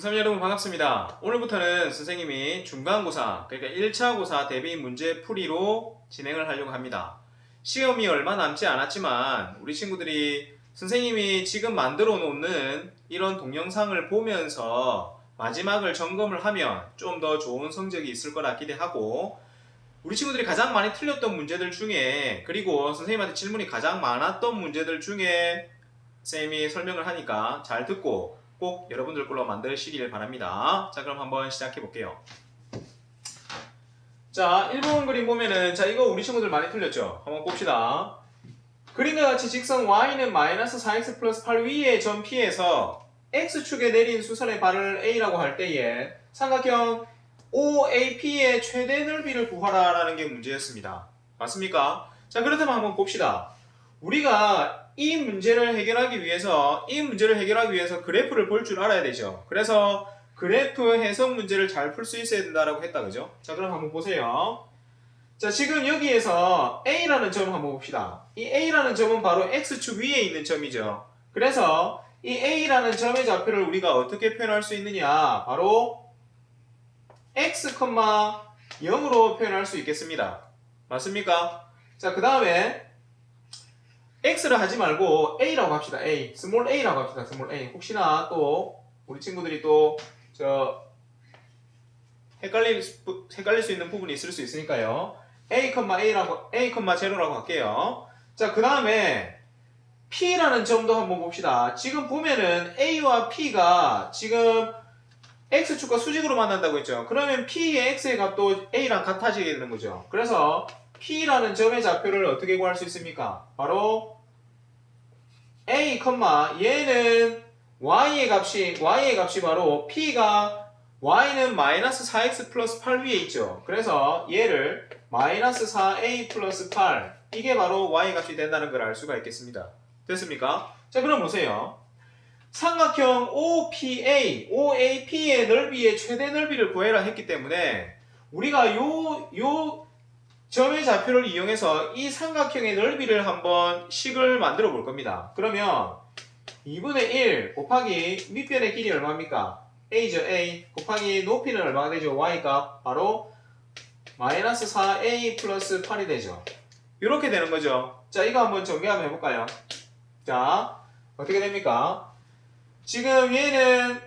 중3 여러분 반갑습니다. 오늘부터는 선생님이 중간고사, 그러니까 1차 고사 대비 문제 풀이로 진행을 하려고 합니다. 시험이 얼마 남지 않았지만 우리 친구들이 선생님이 지금 만들어 놓는 이런 동영상을 보면서 마지막을 점검을 하면 좀 더 좋은 성적이 있을 거라 기대하고 우리 친구들이 가장 많이 틀렸던 문제들 중에 그리고 선생님한테 질문이 가장 많았던 문제들 중에 쌤이 설명을 하니까 잘 듣고 꼭 여러분들 걸로 만드시길 바랍니다. 자, 그럼 한번 시작해 볼게요. 자, 1번 그림 보면은 자, 이거 우리 친구들 많이 틀렸죠? 한번 봅시다. 그림과 같이 직선 y는 마이너스 4x 플러스 8 위의 점 P에서 x축에 내린 수선의 발을 A라고 할 때에 삼각형 OAP의 최대 넓이를 구하라라는 게 문제였습니다. 맞습니까? 자, 그렇다면 한번 봅시다. 우리가 이 문제를 해결하기 위해서 이 문제를 해결하기 위해서 그래프를 볼 줄 알아야 되죠. 그래서 그래프 해석 문제를 잘 풀 수 있어야 된다라고 했다 그죠? 자, 그럼 한번 보세요. 자, 지금 여기에서 A라는 점을 한번 봅시다. 이 A라는 점은 바로 X축 위에 있는 점이죠. 그래서 이 A라는 점의 좌표를 우리가 어떻게 표현할 수 있느냐? 바로 X, 0으로 표현할 수 있겠습니다. 맞습니까? 자, 그 다음에 X를 하지 말고 A라고 합시다. A. 스몰 A라고 합시다. 스몰 A. 혹시나 또 우리 친구들이 또 저 헷갈릴, 수- 헷갈릴 수 있는 부분이 있을 수 있으니까요. A, A라고 A, 0라고 할게요. 자, 그 다음에 P라는 점도 한번 봅시다. 지금 보면은 A와 P가 지금 X축과 수직으로 만난다고 했죠. 그러면 P의 X의 값도 A랑 같아지게 되는 거죠. 그래서 P라는 점의 좌표를 어떻게 구할 수 있습니까? 바로 A, 얘는 Y의 값이 Y의 값이 바로 P가 Y는 마이너스 4X 플러스 8 위에 있죠. 그래서 얘를 마이너스 4A 플러스 8 이게 바로 Y 값이 된다는 걸 알 수가 있겠습니다. 됐습니까? 자 그럼 보세요. 삼각형 OPA, OAP의 넓이의 최대 넓이를 구해라 했기 때문에 우리가 요, 요 점의 좌표를 이용해서 이 삼각형의 넓이를 한번 식을 만들어 볼 겁니다. 그러면 2분의 1 곱하기 밑변의 길이 얼마입니까? a죠 a 곱하기 높이는 얼마가 되죠? y가 바로 마이너스 4a 플러스 8이 되죠. 이렇게 되는 거죠. 자 이거 한번 정리 한번 해볼까요? 자 어떻게 됩니까? 지금 얘는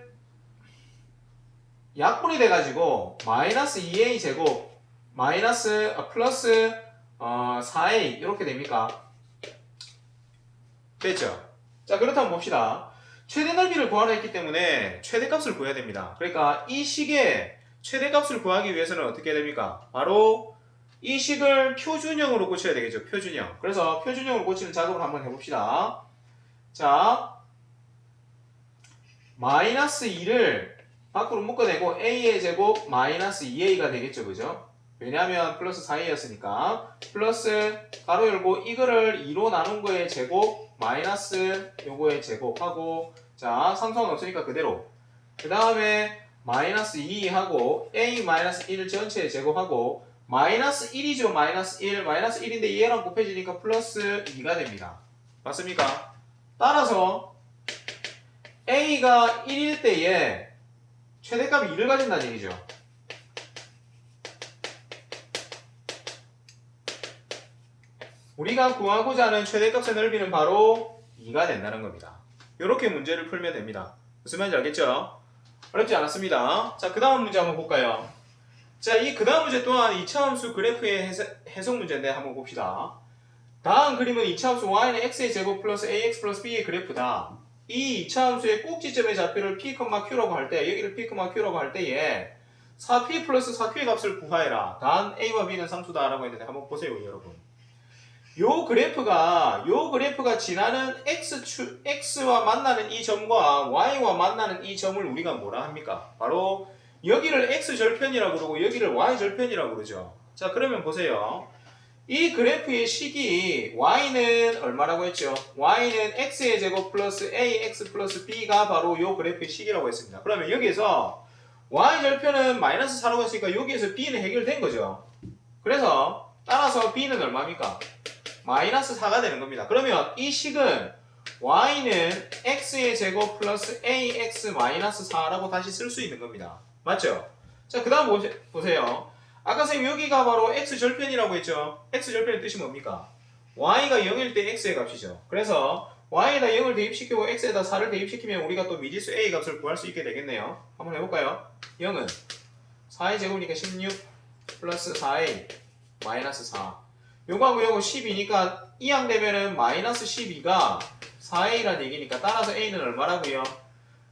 약분이 돼가지고 마이너스 2a 제곱 마이너스 아, 플러스 어, 4a 이렇게 됩니까? 됐죠? 자 그렇다면 봅시다. 최대 넓이를 구하라 했기 때문에 최대값을 구해야 됩니다. 그러니까 이 식의 최대값을 구하기 위해서는 어떻게 해야 됩니까? 바로 이 식을 표준형으로 고쳐야 되겠죠. 표준형. 그래서 표준형으로 고치는 작업을 한번 해봅시다. 자 마이너스 2를 밖으로 묶어내고 a의 제곱 마이너스 2a가 되겠죠. 그죠? 왜냐하면 플러스 4a였으니까 플러스 가로 열고 이거를 2로 나눈 거의 제곱 마이너스 요거의 제곱하고 자 상수항 없으니까 그대로. 그 다음에 마이너스 2하고 a 마이너스 1 전체의 제곱하고 마이너스 1이죠 마이너스 1 마이너스 1인데 얘랑 곱해지니까 플러스 2가 됩니다. 맞습니까? 따라서 a가 1일 때에 최대값이 2를 가진다는 얘기죠 우리가 구하고자 하는 최대값의 넓이는 바로 2가 된다는 겁니다. 이렇게 문제를 풀면 됩니다. 무슨 말인지 알겠죠? 어렵지 않았습니다. 자, 그 다음 문제 한번 볼까요? 자, 이 그 다음 문제 또한 이차함수 그래프의 해석, 문제인데 한번 봅시다. 다음 그림은 이차함수 y는 x의 제곱 플러스 ax 플러스 b의 그래프다. 이 이차함수의 꼭지점의 좌표를 p, q라고 할 때, 여기를 p, q라고 할 때에 4p 플러스 4q의 값을 구하해라. 단 a와 b는 상수다라고 했는데 한번 보세요, 여러분. 요 그래프가 요 그래프가 지나는 x축 x와 만나는 이 점과 y와 만나는 이 점을 우리가 뭐라 합니까? 바로 여기를 x 절편이라고 그러고 여기를 y 절편이라고 그러죠. 자, 그러면 보세요. 이 그래프의 식이 y는 얼마라고 했죠? y는 x의 제곱 플러스 ax 플러스 b가 바로 요 그래프의 식이라고 했습니다. 그러면 여기에서 y 절편은 마이너스 4라고 했으니까 여기에서 b는 해결된 거죠. 그래서 따라서 b는 얼마입니까? 마이너스 4가 되는 겁니다. 그러면 이 식은 y는 x의 제곱 플러스 ax 마이너스 4라고 다시 쓸 수 있는 겁니다. 맞죠? 자, 그 다음 보세요. 아까 선생님 여기가 바로 x 절편이라고 했죠? x 절편의 뜻이 뭡니까? y가 0일 때 x의 값이죠. 그래서 y에다 0을 대입시키고 x에다 4를 대입시키면 우리가 또 미지수 a 값을 구할 수 있게 되겠네요. 한번 해볼까요? 0은 4의 제곱이니까 16 플러스 4a 마이너스 4 요거하고 요거 10이니까 이항 되면은 마이너스 12가 4a란 얘기니까 따라서 a는 얼마라고요?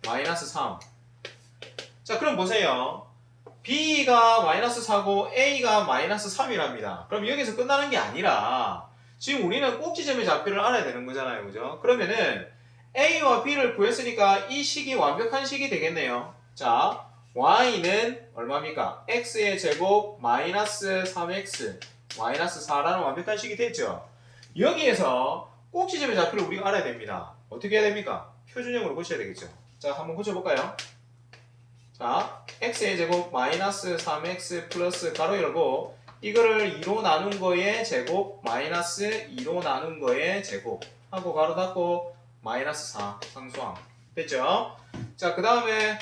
마이너스 3 자 그럼 보세요 b가 마이너스 4고 a가 마이너스 3이랍니다 그럼 여기서 끝나는 게 아니라 지금 우리는 꼭지점의 좌표를 알아야 되는 거잖아요 그죠? 그러면은 a와 b를 구했으니까 이 식이 완벽한 식이 되겠네요 자 y는 얼마입니까? x의 제곱 마이너스 3x 마이너스 4라는 완벽한 식이 됐죠. 여기에서 꼭지점의 좌표를 우리가 알아야 됩니다. 어떻게 해야 됩니까? 표준형으로 고쳐야 되겠죠. 자, 한번 고쳐볼까요? 자, x의 제곱 마이너스 3x 플러스 가로 열고 이거를 2로 나눈 거의 제곱 마이너스 2로 나눈 거의 제곱 하고 가로 닫고 마이너스 4 상수항 됐죠? 자, 그 다음에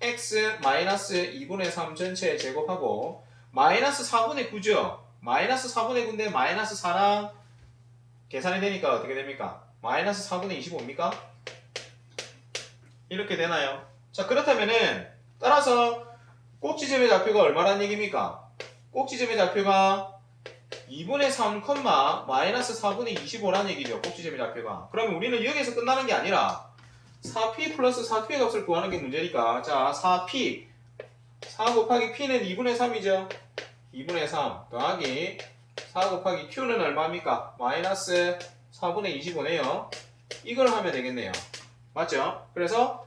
x 마이너스 2분의 3 전체 제곱하고 마이너스 4분의 9죠? 마이너스 4분의 9인데 마이너스 4랑 계산이 되니까 어떻게 됩니까? 마이너스 4분의 25입니까? 이렇게 되나요? 자 그렇다면은 따라서 꼭지점의 좌표가 얼마란 얘기입니까? 꼭지점의 좌표가 2분의 3, 마이너스 4분의 25라는 얘기죠. 꼭지점의 좌표가. 그러면 우리는 여기서 끝나는 게 아니라 4p 플러스 4q의 값을 구하는 게 문제니까 자 4p 4 곱하기 p는 2분의 3이죠. 2분의 3 더하기 4 곱하기 q는 얼마입니까? 마이너스 4분의 25네요. 이걸 하면 되겠네요. 맞죠? 그래서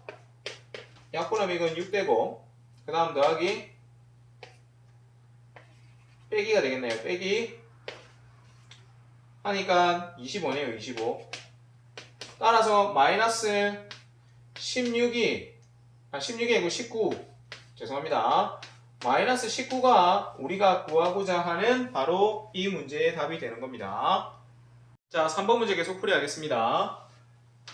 약분하면 이건 6되고 그 다음 더하기 빼기가 되겠네요. 빼기 하니까 25네요. 25 따라서 마이너스 16이 아 16이 아니고 19 죄송합니다. 마이너스 19가 우리가 구하고자 하는 바로 이 문제의 답이 되는 겁니다. 자, 3번 문제 계속 풀이하겠습니다.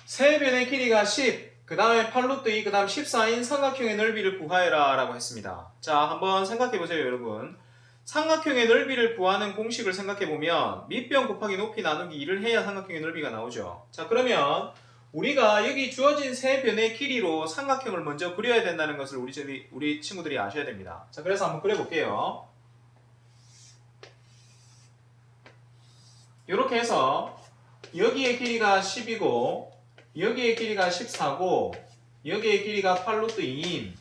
세 변의 길이가 10, 그 다음에 8루트 2, 그 다음 14인 삼각형의 넓이를 구하여라 라고 했습니다. 자, 한번 생각해 보세요, 여러분. 삼각형의 넓이를 구하는 공식을 생각해 보면 밑변 곱하기 높이 나누기 2를 해야 삼각형의 넓이가 나오죠. 자, 그러면 우리가 여기 주어진 세 변의 길이로 삼각형을 먼저 그려야 된다는 것을 우리, 우리 친구들이 아셔야 됩니다. 자, 그래서 한번 그려볼게요. 이렇게 해서 여기의 길이가 10이고 여기의 길이가 14고 여기의 길이가 8루트 2인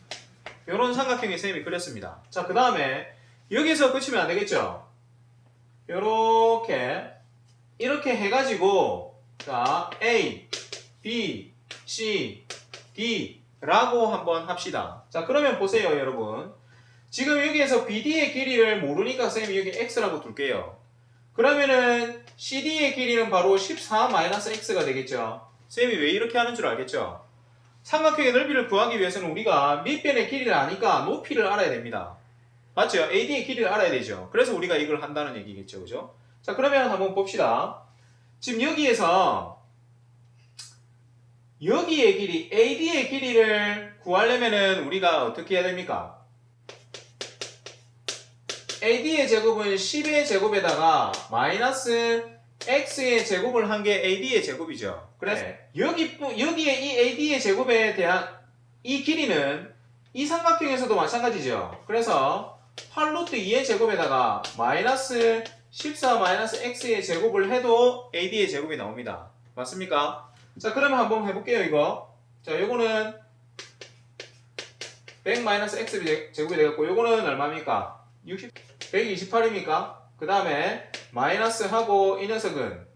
이런 삼각형의 셈이 그렸습니다. 자, 그 다음에 여기서 끝이면 안 되겠죠? 요렇게 이렇게 해가지고 자 A, B, C, D 라고 한번 합시다. 자 그러면 보세요 여러분. 지금 여기에서 BD의 길이를 모르니까 쌤이 여기 X라고 둘게요. 그러면은 CD의 길이는 바로 14-X가 되겠죠. 쌤이 왜 이렇게 하는 줄 알겠죠? 삼각형의 넓이를 구하기 위해서는 우리가 밑변의 길이를 아니까 높이를 알아야 됩니다. 맞죠? AD의 길이를 알아야 되죠. 그래서 우리가 이걸 한다는 얘기겠죠. 그죠? 자, 그러면 한번 봅시다. 지금 여기에서 여기의 길이, AD의 길이를 구하려면은 우리가 어떻게 해야 됩니까? AD의 제곱은 10의 제곱에다가 마이너스 X의 제곱을 한 게 AD의 제곱이죠. 그래서 여기, 여기에 이 AD의 제곱에 대한 이 길이는 이 삼각형에서도 마찬가지죠. 그래서 8루트 2의 제곱에다가 마이너스 14 마이너스 x의 제곱을 해도 ad의 제곱이 나옵니다. 맞습니까? 자 그러면 한번 해볼게요 이거. 자 요거는 100 마이너스 x 제곱이 되겠고 요거는 얼마입니까? 60, 128입니까? 그 다음에 마이너스 하고 이 녀석은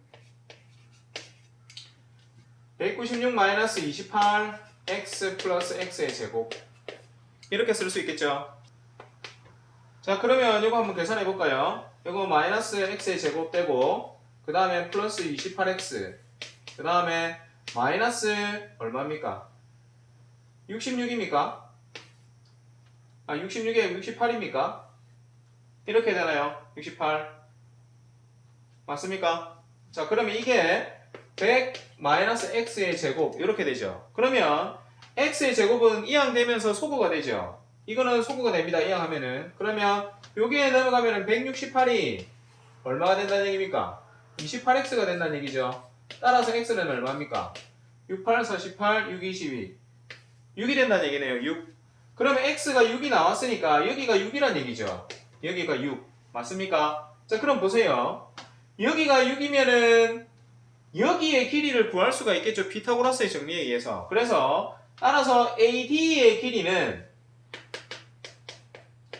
196 마이너스 28 x 플러스 x의 제곱 이렇게 쓸 수 있겠죠? 자 그러면 이거 한번 계산해 볼까요? 이거 마이너스 x의 제곱 되고 그 다음에 플러스 28x 그 다음에 마이너스 얼마입니까? 66입니까? 아 66에 68입니까? 이렇게 되나요? 68 맞습니까? 자 그러면 이게 100 마이너스 x의 제곱 이렇게 되죠. 그러면 x의 제곱은 이항되면서 소거가 되죠. 이거는 소거가 됩니다. 이항하면은 그러면 여기에 넘어가면은 168이 얼마가 된다는 얘기입니까? 28x가 된다는 얘기죠. 따라서 x는 얼마입니까? 6, 8, 48, 6, 22. 6이 된다는 얘기네요. 6. 그러면 x가 6이 나왔으니까 여기가 6이란 얘기죠. 여기가 6. 맞습니까? 자, 그럼 보세요. 여기가 6이면은 여기의 길이를 구할 수가 있겠죠. 피타고라스의 정리에 의해서. 그래서 따라서 AD의 길이는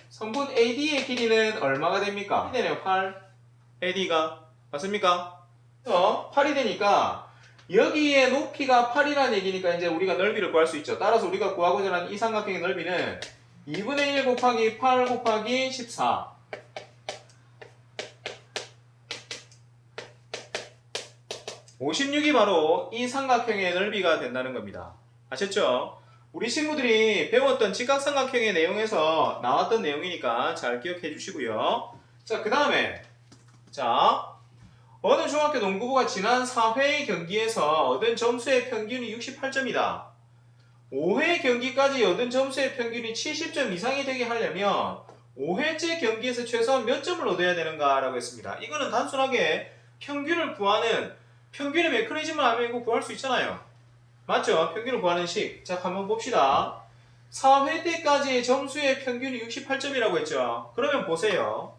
성분 AD의 길이는 얼마가 됩니까? 8이 되네요. 8. AD가 맞습니까? 그래서 8이 되니까 여기에 높이가 8이라는 얘기니까 이제 우리가 넓이를 구할 수 있죠. 따라서 우리가 구하고자 하는 이 삼각형의 넓이는 2분의 1 곱하기 8 곱하기 14 56이 바로 이 삼각형의 넓이가 된다는 겁니다. 아셨죠? 우리 친구들이 배웠던 직각삼각형의 내용에서 나왔던 내용이니까 잘 기억해 주시고요. 자, 그 다음에 자 어느 중학교 농구부가 지난 4회 경기에서 얻은 점수의 평균이 68점이다. 5회 경기까지 얻은 점수의 평균이 70점 이상이 되게 하려면 5회째 경기에서 최소한 몇 점을 얻어야 되는가라고 했습니다. 이거는 단순하게 평균을 구하는 평균의 메커니즘을 하면 이거 구할 수 있잖아요. 맞죠? 평균을 구하는 식. 자, 한번 봅시다. 4회 때까지의 점수의 평균이 68점이라고 했죠. 그러면 보세요.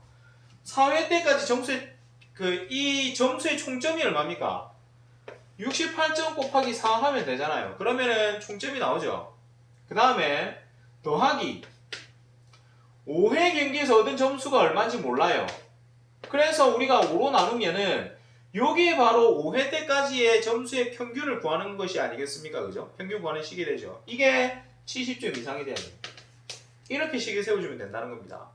4회 때까지 점수의 그 이 점수의 총점이 얼마입니까? 68점 곱하기 4 하면 되잖아요. 그러면은 총점이 나오죠. 그 다음에 더하기 5회 경기에서 얻은 점수가 얼마인지 몰라요. 그래서 우리가 5로 나누면은 요게 바로 5회 때까지의 점수의 평균을 구하는 것이 아니겠습니까? 그죠? 평균 구하는 식이 되죠. 이게 70점 이상이 돼요. 이렇게 식을 세워주면 된다는 겁니다.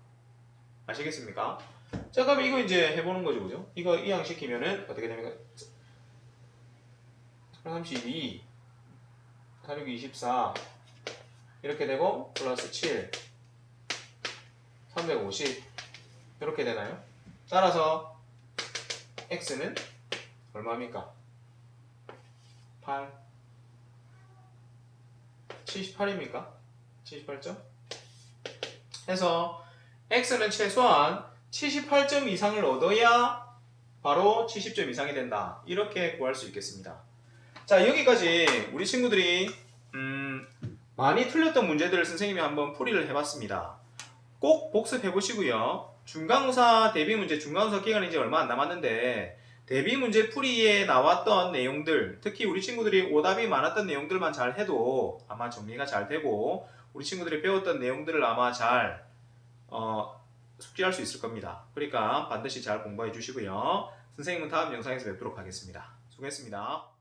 아시겠습니까? 자, 그럼 이거 이제 해보는 거죠, 그죠? 이거 이항 시키면은 어떻게 됩니까? 32, 46, 24 이렇게 되고 플러스 7, 350 이렇게 되나요? 따라서 x는 얼마입니까? 8 78입니까? 78점? 해서 x는 최소한 78점 이상을 얻어야 바로 70점 이상이 된다. 이렇게 구할 수 있겠습니다. 자, 여기까지 우리 친구들이 음, 많이 틀렸던 문제들을 선생님이 한번 풀이를 해봤습니다. 꼭 복습해 보시고요. 중간고사 대비 문제, 중간고사 기간이 이제 얼마 안 남았는데 대비 문제 풀이에 나왔던 내용들, 특히 우리 친구들이 오답이 많았던 내용들만 잘 해도 아마 정리가 잘 되고 우리 친구들이 배웠던 내용들을 아마 잘 어, 숙지할 수 있을 겁니다. 그러니까 반드시 잘 공부해 주시고요. 선생님은 다음 영상에서 뵙도록 하겠습니다. 수고했습니다.